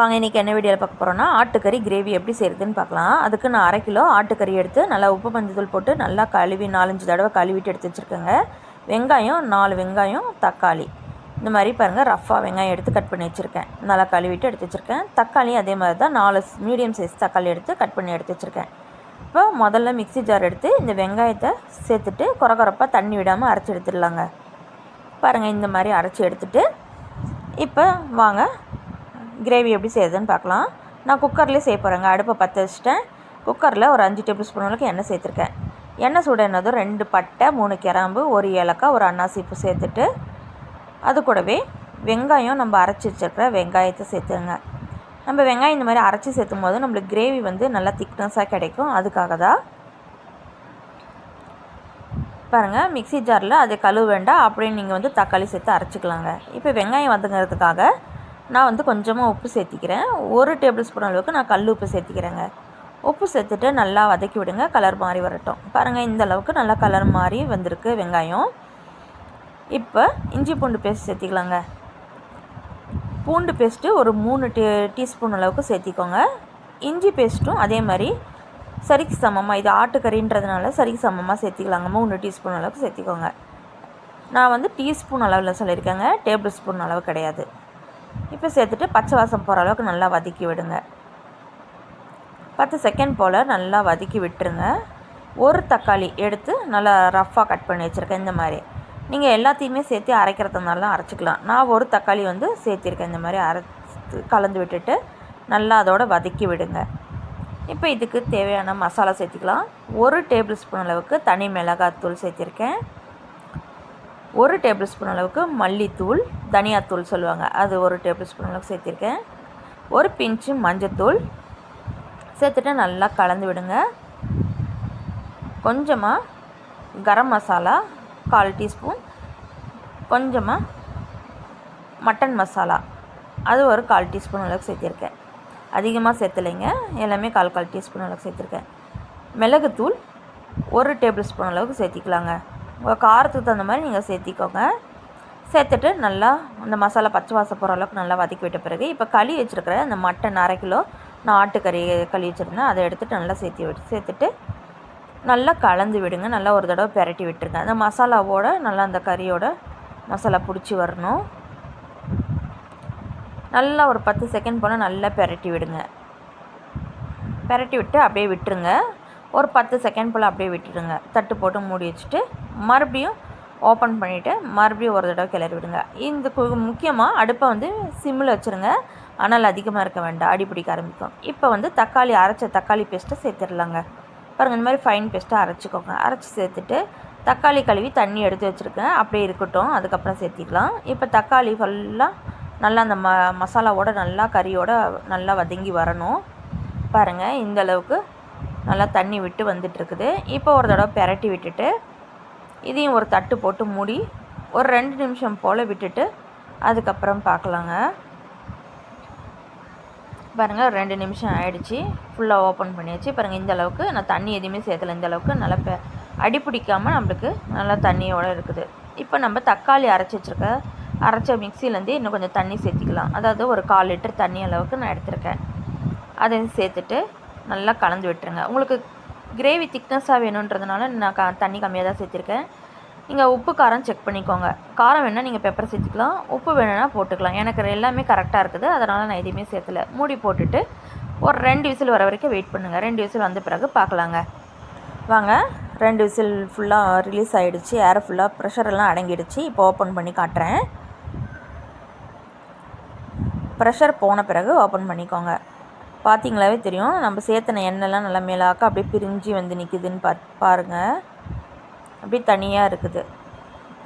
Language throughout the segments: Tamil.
வாங்க இன்றைக்கி என்ன வீடியோவில் பார்க்க போகிறோன்னா ஆட்டுக்கறி கிரேவி எப்படி செய்கிறதுன்னு பார்க்கலாம். அதுக்கு நான் அரை கிலோ ஆட்டுக்கறி எடுத்து நல்லா உப்பு மஞ்சத்தூள் போட்டு நல்லா கழுவி நாலஞ்சு தடவை கழுவிட்டு எடுத்து வச்சுருக்கேங்க. வெங்காயம் நாலு வெங்காயம் தக்காளி. இந்த மாதிரி பாருங்கள் ரஃப்பாக வெங்காயம் எடுத்து கட் பண்ணி வச்சுருக்கேன். நல்லா கழுவிட்டு எடுத்து வச்சுருக்கேன். தக்காளியும் அதே மாதிரி தான் நாலு மீடியம் சைஸ் தக்காளி எடுத்து கட் பண்ணி எடுத்து வச்சுருக்கேன். இப்போ முதல்ல மிக்ஸி ஜார் எடுத்து இந்த வெங்காயத்தை சேர்த்துட்டு குறகுறப்பாக தண்ணி விடாமல் அரைச்சி எடுத்துடலாங்க. பாருங்கள் இந்த மாதிரி அரைச்சி எடுத்துட்டு இப்போ வாங்க கிரேவி எப்படி செய்யுதுன்னு பார்க்கலாம். நான் குக்கர்லேயே செய்ய போகிறேங்க அடுப்பை பற்ற வச்சுட்டேன். குக்கரில் ஒரு அஞ்சு டேபிள் ஸ்பூன் அளவுக்கு எண்ணெய் சேர்த்துருக்கேன். எண்ணெய் சூடானதும் ரெண்டு பட்டை மூணு கிராம்பு ஒரு ஏலக்காய் ஒரு அன்னாசிப்பு சேர்த்துட்டு அது கூடவே வெங்காயம் நம்ம அரைச்சி வச்சிருக்கிற வெங்காயத்தை சேர்த்துங்க நம்ம வெங்காயம் இந்த மாதிரி அரைச்சி சேர்த்தும் போது நம்மளுக்கு கிரேவி வந்து நல்லா திக்னஸாக கிடைக்கும். அதுக்காக தான் பாருங்கள் மிக்ஸி ஜாரில் அதை கழுவ வேண்டாம். அப்படின்னு நீங்கள் வந்து தக்காளி சேர்த்து அரைச்சிக்கலாங்க. இப்போ வெங்காயம் வந்துங்கிறதுக்காக நான் வந்து கொஞ்சமாக உப்பு சேர்த்திக்கிறேன். ஒரு டேபிள் ஸ்பூன் அளவுக்கு நான் கல் உப்பு சேர்த்திக்கிறேங்க. உப்பு சேர்த்துட்டு நல்லா வதக்கி விடுங்க. கலர் மாறி வரட்டும். பாருங்கள் இந்த அளவுக்கு நல்லா கலர் மாறி வந்திருக்கு வெங்காயம். இப்போ இஞ்சி பூண்டு பேஸ்ட் சேர்த்திக்கலாங்க. பூண்டு பேஸ்ட்டு ஒரு மூணு டீ டீஸ்பூன் அளவுக்கு சேர்த்திக்கோங்க. இஞ்சி பேஸ்ட்டும் அதே மாதிரி சரிக்கு சமமாக இது ஆட்டுக்கறின்றதுனால சரிக்கு சமமாக சேர்த்திக்கலாங்க. மூணு டீஸ்பூன் அளவுக்கு சேர்த்திக்கோங்க. நான் வந்து டீஸ்பூன் அளவில் சொல்லியிருக்கேங்க. டேபிள் ஸ்பூன் அளவு கிடையாது. இப்போ சேர்த்துட்டு பச்சை வாசம் போகிற அளவுக்கு நல்லா வதக்கி விடுங்க. பத்து செகண்ட் போல் நல்லா வதக்கி விட்டுருங்க. ஒரு தக்காளி எடுத்து நல்லா ரஃப்பாக கட் பண்ணி வச்சுருக்கேன் இந்த மாதிரி. நீங்கள் எல்லாத்தையுமே சேர்த்து அரைக்கிறதுனால அரைச்சிக்கலாம். நான் ஒரு தக்காளி வந்து சேர்த்திருக்கேன் இந்த மாதிரி அரைத்து கலந்து விட்டுட்டு நல்லா அதோட வதக்கி விடுங்க. இப்போ இதுக்கு தேவையான மசாலா சேர்த்திக்கலாம். ஒரு டேபிள் ஸ்பூன் அளவுக்கு தனி மிளகாத்தூள் சேர்த்திருக்கேன். ஒரு டேபிள் ஸ்பூன் அளவுக்கு மல்லித்தூள் தனியாத்தூள் சொல்லுவாங்க. அது ஒரு டேபிள் ஸ்பூன் அளவுக்கு சேர்த்திருக்கேன். ஒரு பிஞ்சு மஞ்சத்தூள். சேர்த்துட்டு நல்லா கலந்து விடுங்க. கொஞ்சமாக கரம் மசாலா கால் டீஸ்பூன். கொஞ்சமாக மட்டன் மசாலா. அது ஒரு கால் டீஸ்பூன் அளவுக்கு சேர்த்திருக்கேன். அதிகமாக சேர்த்துலைங்க. எல்லாமே கால் கால் டீஸ்பூன் அளவுக்கு சேர்த்துருக்கேன். மிளகுத்தூள் ஒரு டேபிள் ஸ்பூன் அளவுக்கு சேர்த்திக்கலாங்க. உங்கள் காரத்துக்கு தகுந்த மாதிரி நீங்கள் சேர்த்திக்கோங்க. சேர்த்துட்டு நல்லா அந்த மசாலா பச்சை வாசம் போகிற அளவுக்கு நல்லா வதக்கி விட்ட பிறகு இப்போ களி வச்சுருக்கிற அந்த மட்டன் அரை கிலோ நான் ஆட்டுக்கறி களி வச்சுருந்தேன். அதை எடுத்துகிட்டு நல்லா சேர்த்தி விட்டு சேர்த்துட்டு நல்லா கலந்து விடுங்க. நல்லா ஒரு தடவை பெரட்டி விட்டுருங்க. அந்த மசாலாவோட நல்லா அந்த கறியோட மசாலா பிடிச்சி வரணும். நல்லா ஒரு பத்து செகண்ட் போனால் நல்லா பெரட்டி விடுங்க. பெரட்டி விட்டு அப்படியே விட்டுருங்க. ஒரு பத்து செகண்ட் போல் அப்படியே விட்டுடுங்க. தட்டு போட்டு மூடி வச்சுட்டு மறுபடியும் ஓப்பன் பண்ணிவிட்டு மறுபடியும் ஒரு தடவை கிளறி விடுங்க. இந்த முக்கியமாக அடுப்பை வந்து சிம்மில் வச்சுருங்க. ஆனால் அதிகமாக இருக்க வேண்டாம். அடி பிடிக்க ஆரம்பிக்கும். இப்போ வந்து தக்காளி அரைச்ச தக்காளி பேஸ்ட்டை சேர்த்துடலாங்க. பாருங்கள் இந்த மாதிரி ஃபைன் பேஸ்ட்டை அரைச்சிக்கோங்க. அரைச்சி சேர்த்துட்டு தக்காளி கழுவி தண்ணி எடுத்து வச்சுருக்கேன். அப்படியே இருக்கட்டும். அதுக்கப்புறம் சேர்த்திக்கலாம் இப்போ தக்காளி ஃபுல்லாக நல்லா அந்த ம மசாலாவோட நல்லா கறியோட நல்லா வதங்கி வரணும். பாருங்கள் இந்த அளவுக்கு நல்லா தண்ணி விட்டு வந்துட்டுருக்குது. இப்போ ஒரு தடவை பெரட்டி விட்டுட்டு இதையும் ஒரு தட்டு போட்டு மூடி ஒரு ரெண்டு நிமிஷம் போல் விட்டுட்டு அதுக்கப்புறம் பார்க்கலாங்க. பாருங்கள் ரெண்டு நிமிஷம் ஆயிடுச்சு. ஃபுல்லாக ஓப்பன் பண்ணியாச்சு. பாருங்கள் இந்த அளவுக்கு நான் தண்ணி எதுவுமே சேர்த்தல இந்த அளவுக்கு நல்லா பெ அடி பிடிக்காமல் நம்மளுக்கு நல்லா தண்ணியோடு இருக்குது. இப்போ நம்ம தக்காளி அரைச்சி வச்சுருக்க அரைச்ச மிக்சிலேருந்து இன்னும் கொஞ்சம் தண்ணி சேர்த்திக்கலாம். அதாவது ஒரு கால் லிட்டர் தண்ணி அளவுக்கு நான் எடுத்திருக்கேன். அதை சேர்த்துட்டு நல்லா கலந்து விட்டுருங்க. உங்களுக்கு கிரேவி திக்னஸாக வேணுன்றதுனால நான் க தண்ணி கம்மியாக தான் சேர்த்துருக்கேன். நீங்கள் உப்பு காரம் செக் பண்ணிக்கோங்க. காரம் வேணால் நீங்கள் பெப்பர் சேர்த்துக்கலாம். உப்பு வேணும்னா போட்டுக்கலாம். எனக்கு எல்லாமே கரெக்டாக இருக்குது. அதனால் நான் எதுவுமே சேர்த்துல மூடி போட்டுட்டு ஒரு ரெண்டு விசில் வர வரைக்கும் வெயிட் பண்ணுங்கள் ரெண்டு விசில் வந்த பிறகு பார்க்கலாங்க வாங்க. ரெண்டு விசில் ஃபுல்லாக ரிலீஸ் ஆகிடுச்சு ஏர் ஃபுல்லாக ப்ரெஷரெல்லாம் அடங்கிடுச்சு. இப்போ ஓப்பன் பண்ணி காட்டுறேன். ப்ரெஷர் போன பிறகு ஓப்பன் பண்ணிக்கோங்க. பார்த்திங்களாவே தெரியும். நம்ம சேர்த்தன எண்ணெய்லாம் நல்லா மேலாக்க அப்படியே பிரிஞ்சு வந்து நிற்குதுன்னு பா பாருங்கள் அப்படியே தனியாக இருக்குது.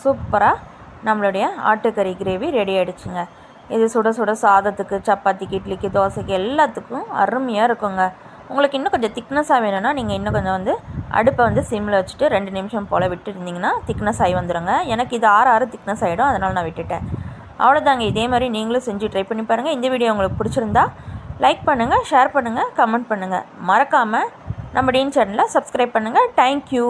சூப்பராக நம்மளுடைய ஆட்டுக்கறி கிரேவி ரெடி ஆகிடுச்சுங்க இது சுட சுட சாதத்துக்கு சப்பாத்திக்கு இட்லிக்கு தோசைக்கு எல்லாத்துக்கும் அருமையாக இருக்குங்க. உங்களுக்கு இன்னும் கொஞ்சம் திக்னஸ்ஸாக வேணும்னா நீங்கள் இன்னும் கொஞ்சம் வந்து அடுப்பை வந்து சிம்மில் வச்சுட்டு ரெண்டு நிமிஷம் போல் விட்டு இருந்தீங்கன்னா திக்னஸ் ஆகி வந்துடுங்க எனக்கு இது ஆறு ஆறு திக்னஸ் ஆகிடும் அதனால் நான் விட்டுட்டேன். அவ்வளோதாங்க இதே மாதிரி நீங்களும் செஞ்சு ட்ரை பண்ணி பாருங்கள் இந்த வீடியோ உங்களுக்கு பிடிச்சிருந்தா லைக் பண்ணுங்கள் ஷேர் பண்ணுங்கள் கமெண்ட் பண்ணுங்கள் மறக்காமல் நம்ம டீன் சேனலை சப்ஸ்கிரைப் பண்ணுங்கள் தேங்க்யூ